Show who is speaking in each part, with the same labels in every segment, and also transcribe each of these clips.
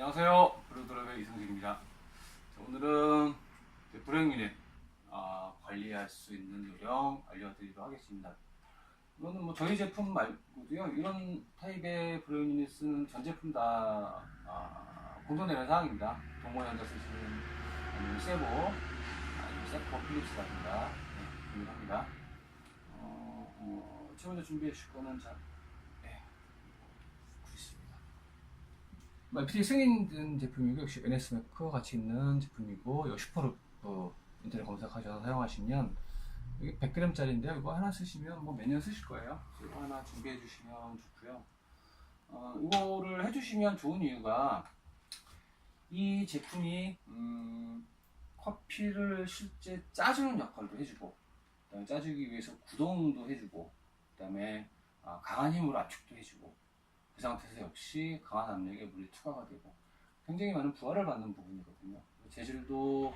Speaker 1: 안녕하세요. 블루드랍의 이성식입니다. 자, 오늘은 브레이크 유닛 아, 관리할 수 있는 요령 알려드리도록 하겠습니다. 이거는 뭐 저희 제품 말고도요. 이런 타입의 브레이크 유닛은 전 제품 다 아, 공동 내는 사항입니다. 동호연자 쓰시는 아니면 세보 아니면 세포 필립스라든가 네, 유일합니다. 어, 어, 최근에 준비해 주실 거는 자, 네, 구있습니다. 뭐, LPT 승인 제품이고 역시 NS 매크 같이 있는 제품이고 이 슈퍼루프 인터넷 검색하셔서 사용하시면 이게 100g짜리인데요. 이거 하나 쓰시면 뭐몇년 쓰실 거예요. 이거 하나 준비해 주시면 좋고요. 어, 이거를 해주시면 좋은 이유가 이 제품이 음, 커피를 실제 짜주는 역할도 해주고 그다음에 짜주기 위해서 구동도 해주고 그다음에 아, 강한 힘으로 압축도 해주고 그 상태에서 역시 강한 압력에 물이 투과가 되고 굉장히 많은 부하를 받는 부분이거든요. 재질도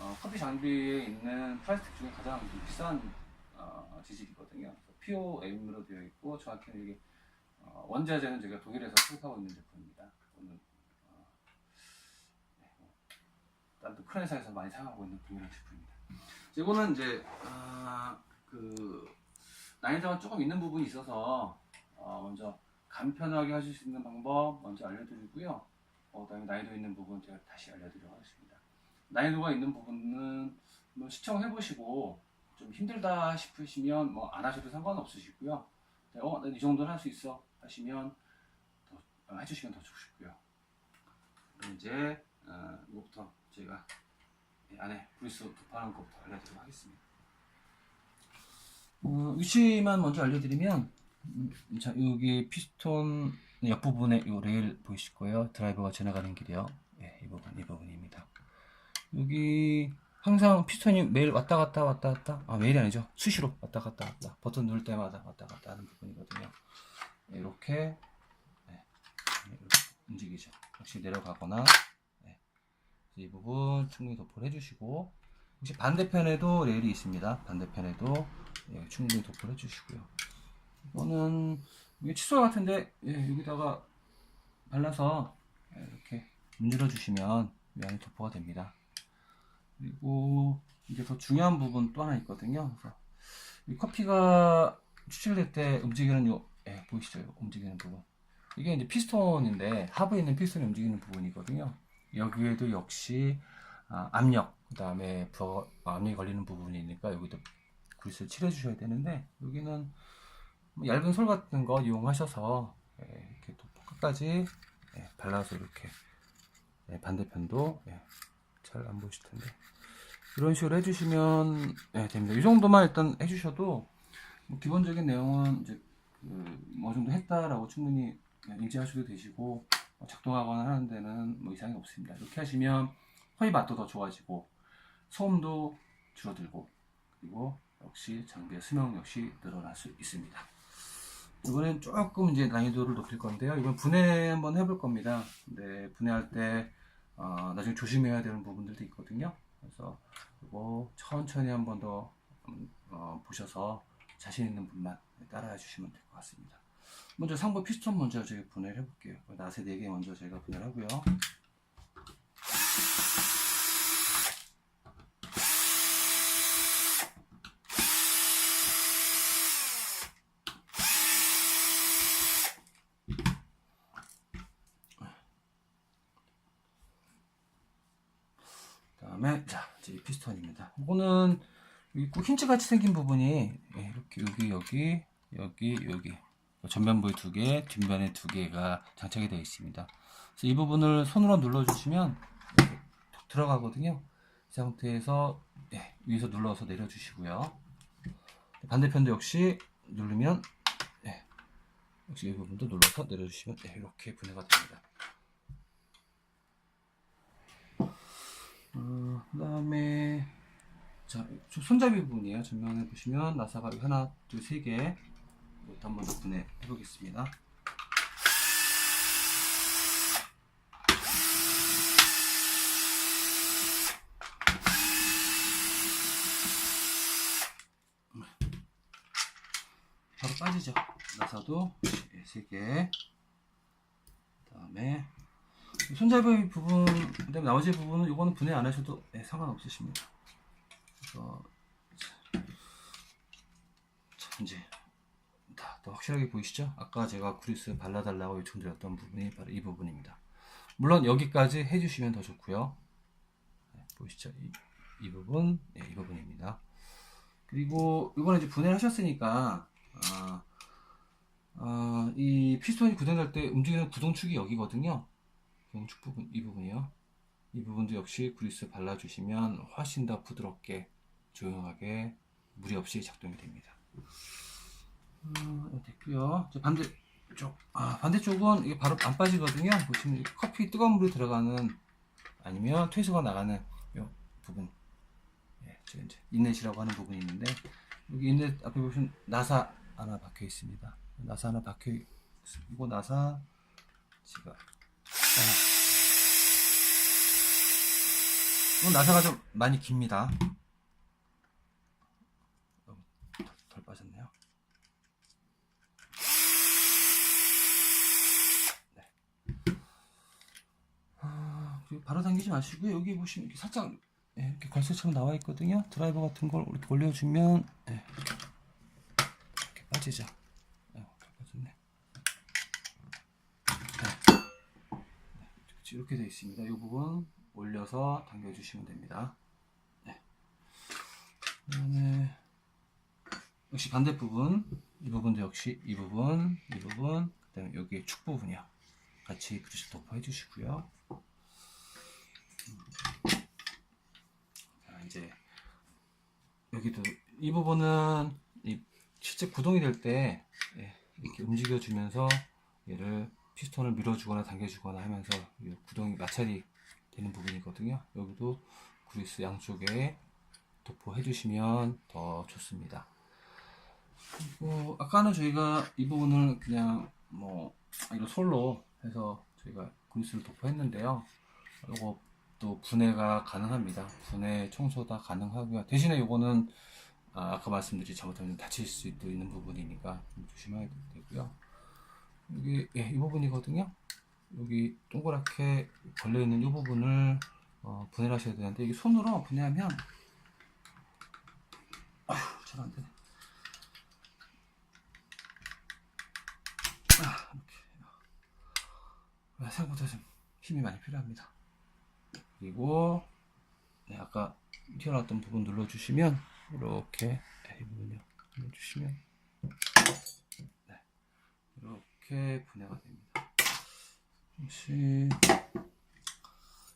Speaker 1: 어, 커피 장비에 있는 플라스틱 중에 가장 좀 비싼 어, 재질이거든요. POM으로 되어 있고 정확히는 이게 어, 원자재는 제가 독일에서 수입하고 있는 제품입니다. 이거는 어, 네, 뭐, 딴큰 회사에서 많이 사용하고 있는 동일한 제품입니다. 이거는 이제 아, 그 난이도가 조금 있는 부분이 있어서 어, 먼저 간편하게 하실 수 있는 방법 먼저 알려드리고요. 어, 그다음에 난이도 있는 부분 제가 다시 알려드리도록 하겠습니다. 난이도가 있는 부분은 뭐 시청해보시고 좀 힘들다 싶으시면 뭐 안 하셔도 상관없으시고요. 네, 어, 난 이 정도는 할 수 있어 하시면 더 어, 해주시면 더 좋으시고요. 이제 어, 이거부터 제가 이 안에 브리스 도파하는 것부터 알려드리도록 하겠습니다. 어, 위치만 먼저 알려드리면 음, 자 여기 피스톤 옆 부분에 이 레일 보이실 거예요. 드라이버가 지나가는 길이요. 예, 이 부분 이 부분입니다. 여기 항상 피스톤이 매일 왔다 갔다 왔다 갔다 아 매일이 아니죠 수시로 왔다 갔다 왔다 버튼 누를 때마다 왔다 갔다 하는 부분이거든요. 예, 이렇게 예, 이렇게 움직이죠. 혹시 내려가거나 예, 이 부분 충분히 도포를 해주시고 혹시 반대편에도 레일이 있습니다. 반대편에도 예, 충분히 도포를 해주시고요. 이거는 이게 칫솔 같은데 예, 여기다가 발라서 예, 이렇게 문질러 주시면 이 안에 도포가 됩니다. 그리고 이제 더 중요한 부분 또 하나 있거든요. 그래서 이 커피가 추출될 때 움직이는 요 예, 보이시죠? 요 움직이는 부분. 이게 이제 피스톤인데 하부에 있는 피스톤이 움직이는 부분이거든요. 여기에도 역시 아, 압력, 그 다음에 압력이 걸리는 부분이니까 여기도 그리스를 칠해 주셔야 되는데 여기는 뭐 얇은 솔 같은 거 이용하셔서 예, 이렇게 또 끝까지 예, 발라서 이렇게 예, 반대편도 잘 안 보이실 텐데 이런 식으로 해주시면 예, 됩니다. 이 정도만 일단 해주셔도 뭐 기본적인 내용은 이제 그뭐 정도 했다라고 충분히 인지하셔도 되시고 뭐 작동하거나 하는 데는 뭐 이상이 없습니다. 이렇게 하시면 허리 맛도 더 좋아지고 소음도 줄어들고 그리고 역시 장비의 수명 역시 늘어날 수 있습니다. 이번엔 조금 이제 난이도를 높일 건데요. 이번 분해 한번 해볼 겁니다. 근데 분해할 때 어, 나중에 조심해야 되는 부분들도 있거든요. 그래서 이거 천천히 한 번더 음, 어, 보셔서 자신 있는 분만 따라해 주시면 될 것 같습니다. 먼저 상부 피스톤 먼저 제가 분해를 해볼게요. 나세 4개 먼저 제가 분해를 하고요. 그다음에 자 이제 이 피스톤입니다. 이거는 꼭 힌치 같이 생긴 부분이 예, 이렇게 여기 여기 여기 여기 전면부에 두 개, 뒷면에 두 개가 장착이 되어 있습니다. 그래서 이 부분을 손으로 눌러주시면 들어가거든요. 이 상태에서 예, 위에서 눌러서 내려주시고요. 반대편도 역시 누르면 예, 역시 이 부분도 눌러서 내려주시면 예, 이렇게 분해가 됩니다. 어, 그 다음에 자, 저 손잡이 부분이에요. 전면에 보시면 나사가 하나, 둘, 세 개. 이것도 한번 더 분해 해보겠습니다. 바로 빠지죠. 나사도 세 개. 그다음에 손잡이 부분, 그다음에 나머지 부분은 이거는 분해 안 하셔도 네, 상관없으십니다. 그래서 자, 이제 다, 더 확실하게 보이시죠? 아까 제가 그리스 발라달라고 요청드렸던 부분이 바로 이 부분입니다. 물론 여기까지 해주시면 더 좋고요. 네, 보이시죠? 이, 이 부분, 네, 이 부분입니다. 그리고 이번에 이제 분해를 하셨으니까 아, 아, 이 피스톤이 구동될 때 움직이는 구동축이 여기거든요. 구동축 부분, 이 부분이요. 이 부분도 역시 그리스 발라주시면 훨씬 더 부드럽게 조용하게 무리 없이 작동이 됩니다. 음, 됐고요. 저 반대쪽, 아 반대쪽은 이게 바로 안 빠지거든요. 보시면 커피 뜨거운 물이 들어가는 아니면 퇴수가 나가는 이 부분, 예, 저 이제 인넷이라고 하는 부분이 있는데 여기 인넷 앞에 보시면 나사 하나 박혀 있습니다. 나사 하나 박혀 있고 나사 지가 아, 나사가 좀 많이 깁니다. 너무 덜- 덜 빠졌네요. 네. 아, 바로 당기지 마시고 여기 보시면 이렇게 살짝 예, 이렇게 걸쇠처럼 나와 있거든요. 드라이버 같은 걸 이렇게 올려주면 예, 이렇게 빠지죠. 어, 잘 빠졌네. 네. 네, 이렇게 되어 있습니다. 이 부분 올려서 당겨주시면 됩니다. 네. 그다음에 역시 반대 부분 이 부분도 역시 이 부분 이 부분 그다음에 여기 축 부분이요. 같이 그릇을 도포해 주시고요. 자 이제 여기도 이 부분은 이 실제 구동이 될 때 이렇게 움직여 주면서 얘를 피스톤을 밀어주거나 당겨주거나 하면서 이 구동이 마찰이 되는 부분이거든요. 여기도 그리스 양쪽에 도포해 주시면 더 좋습니다. 그리고 아까는 저희가 이 부분을 그냥 뭐 이거 솔로 해서 저희가 그리스를 도포했는데요. 이것도 분해가 가능합니다. 분해 청소 다 가능하고요. 대신에 이거는 아, 까 말씀드린 잘못하면 다칠 수도 있는 부분이니까 좀 조심해야 되고요. 여기 예, 이 부분이거든요. 여기 동그랗게 걸려 있는 이 부분을 어, 분해를 하셔야 되는데 이게 손으로 분해하면 아휴 잘안 되네. 아, 이렇게 아, 생각보다 좀 힘이 많이 필요합니다. 그리고 네, 아까 튀어나왔던 부분 눌러주시면 이렇게 네, 이 부분요 눌러주시면 네, 이렇게 분해가 됩니다. 혹시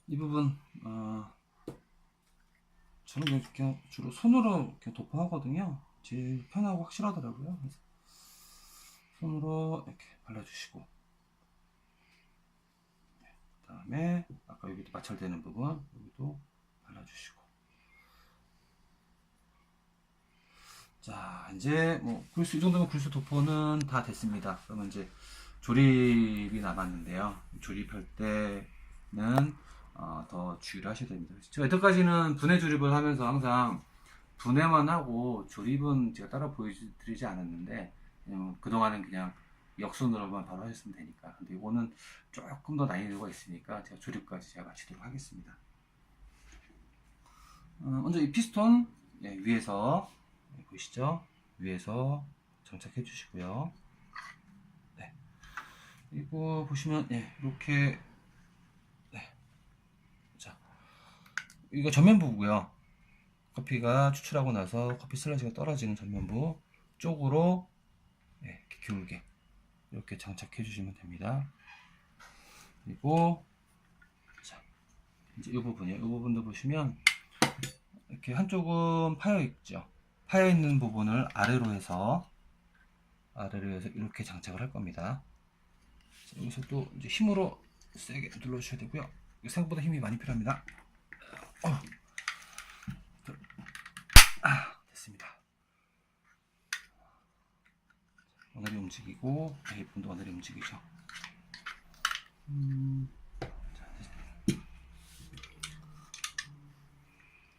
Speaker 1: 이 부분 어, 저는 그냥, 주로 손으로 이렇게 도포하거든요. 제일 편하고 확실하더라고요. 손으로 이렇게 발라주시고 네, 그 다음에 아까 여기도 마찰되는 부분 여기도 발라주시고 자 이제 뭐 글수 이 정도면 글수 도포는 다 됐습니다. 그러면 이제 조립이 남았는데요. 조립할 때는 어, 더 주의를 하셔야 됩니다. 제가 여태까지는 분해 조립을 하면서 항상 분해만 하고 조립은 제가 따라 보여드리지 않았는데 그냥 그동안은 그냥 역순으로만 바로 하셨으면 되니까 근데 이거는 조금 더 난이도가 있으니까 제가 조립까지 제가 마치도록 하겠습니다. 어, 먼저 이 피스톤 예, 위에서 예, 보이시죠? 위에서 장착해 주시고요. 네. 그리고 보시면 예, 이렇게 네. 자, 이거 전면부고요. 커피가 추출하고 나서 커피 슬러지가 떨어지는 전면부 쪽으로 예, 이렇게 기울게 이렇게 장착해 주시면 됩니다. 그리고 자, 이제 이 부분이요. 이 부분도 보시면 이렇게 한쪽은 파여 있죠. 파여 있는 부분을 아래로 해서 아래로 해서 이렇게 장착을 할 겁니다. 자, 여기서 또 힘으로 세게 눌러 주셔야 되고요. 생각보다 힘이 많이 필요합니다. 어. 아, 됐습니다. 원활히 움직이고 네, 이분도 원활히 움직이죠. 음,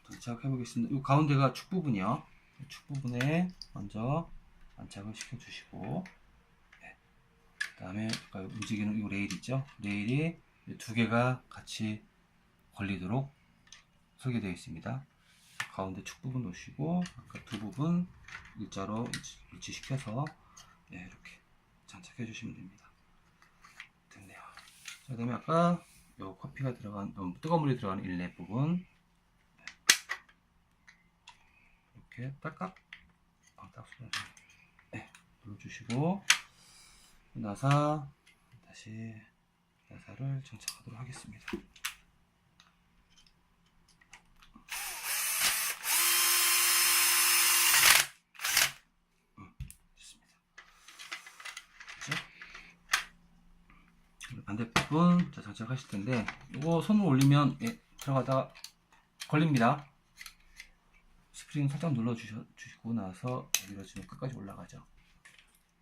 Speaker 1: 장착해 보겠습니다. 이 가운데가 축 부분이요. 축 부분에 먼저 안착을 시켜주시고, 네. 그 다음에 아까 움직이는 이 레일 있죠? 레일이 이두 개가 같이 걸리도록 설계되어 있습니다. 가운데 축 부분 놓으시고 아까 두 부분 일자로 일치- 일치시켜서 네, 이렇게 장착해 주시면 됩니다. 됐네요. 자, 그 다음에 아까 요 커피가 들어간 어, 뜨거운 물이 들어가는 인렛 부분 네. 이렇게 딸깍 아, 딱 나네. 네, 눌러주시고 나사 다시 나사를 장착하도록 하겠습니다. 음, 됐습니다. 그죠? 그리고 반대 부분 자, 장착하실 텐데 이거 손을 올리면 예, 들어가다가 걸립니다. 스프링 살짝 눌러 주시고 나서 밀어주면 끝까지 올라가죠.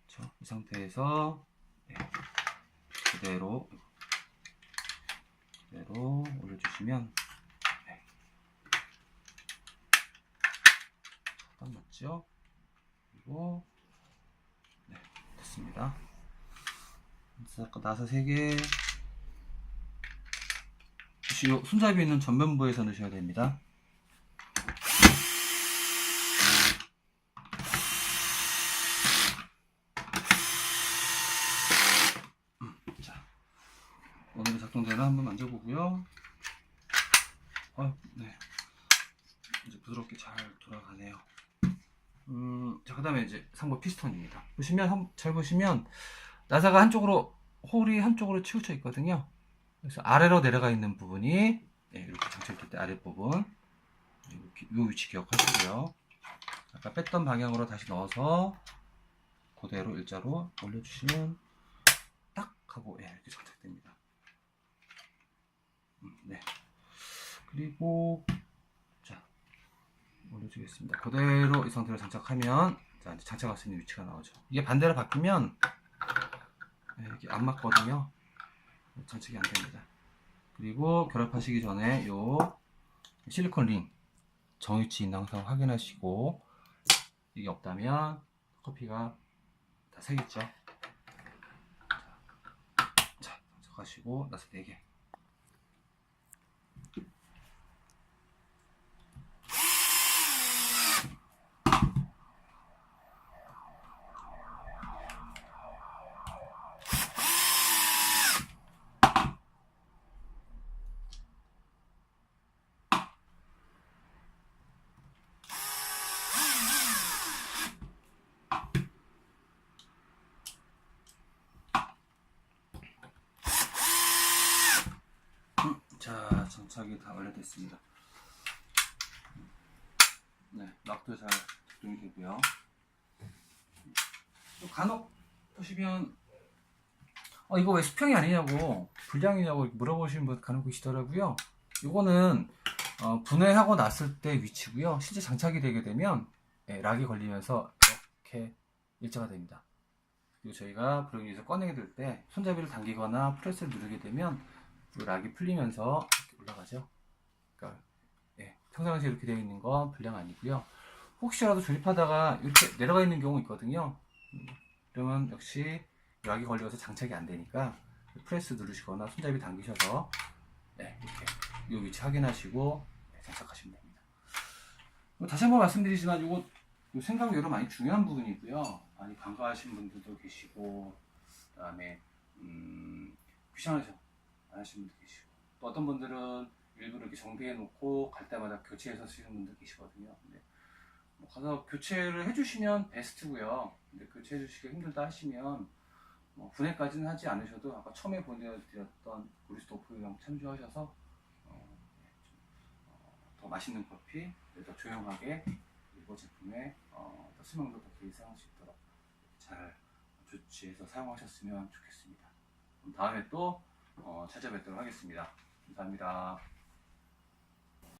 Speaker 1: 그렇죠? 이 상태에서 예, 그대로 그대로 올려주시면 네. 딱 맞죠? 그리고 네 됐습니다. 나사 3개 요 손잡이 있는 전면부에서 넣으셔야 됩니다. 자, 오늘의 작동대는 한번 만져보고요. 아, 네. 이제 부드럽게 잘 돌아가네요. 음, 자, 그 다음에 이제 상부 피스톤입니다. 보시면, 한- 잘 보시면, 나사가 한쪽으로, 홀이 한쪽으로 치우쳐 있거든요. 그래서 아래로 내려가 있는 부분이, 네, 이렇게 장착될 때 아랫부분, 이렇게, 이 위치 기억하시고요. 아까 뺐던 방향으로 다시 넣어서, 그대로 일자로 올려주시면, 딱 하고, 예, 이렇게 장착됩니다. 음, 네. 그리고, 자, 올려주겠습니다. 그대로 이 상태로 장착하면, 자, 이제 장착할 수 있는 위치가 나오죠. 이게 반대로 바뀌면, 예, 이렇게 안 맞거든요. 장착이 안 됩니다. 그리고 결합하시기 전에 요 실리콘 링 정위치 있나 항상 확인하시고 이게 없다면 커피가 다 새겠죠. 자, 장착하시고 나서 4개. 자, 장착이 다 완료됐습니다. 네, 락도 잘 작동이 되고요. 또 간혹 보시면 어 이거 왜 수평이 아니냐고 불량이냐고 물어보시는 분 간혹 계시더라고요. 이거는 어, 분해하고 났을 때 위치고요. 실제 장착이 되게 되면 예, 락이 걸리면서 이렇게 일자가 됩니다. 그리고 저희가 브로잉에서 꺼내게 될 때 손잡이를 당기거나 프레스를 누르게 되면 그 락이 풀리면서 올라가죠. 그러니까 예, 평상시에 이렇게 되어 있는 건 불량 아니고요. 혹시라도 조립하다가 이렇게 내려가 있는 경우 있거든요. 음, 그러면 역시 락이 걸려서 장착이 안 되니까 프레스 누르시거나 손잡이 당기셔서 네, 이렇게 이 위치 확인하시고 네, 장착하시면 됩니다. 뭐 다시 한번 말씀드리지만 이거 요 생각외로 많이 중요한 부분이고요. 많이 간과하신 분들도 계시고 그다음에 음, 귀찮아서 안 하시는 분도 계시고 또 어떤 분들은 일부러 이렇게 정비해 놓고 갈 때마다 교체해서 쓰시는 분들 계시거든요. 근데 뭐 가서 교체를 해주시면 베스트고요. 근데 교체해 주시기 힘들다 하시면 뭐 분해까지는 하지 않으셔도 아까 처음에 보내드렸던 우리스토프 영 참조하셔서 어, 네, 좀, 어, 더 맛있는 커피, 더 조용하게 그리고 제품의 어, 더 수명도 더 길게 사용할 수 있도록 잘 조치해서 사용하셨으면 좋겠습니다. 다음에 또 어, 찾아뵙도록 하겠습니다. 감사합니다.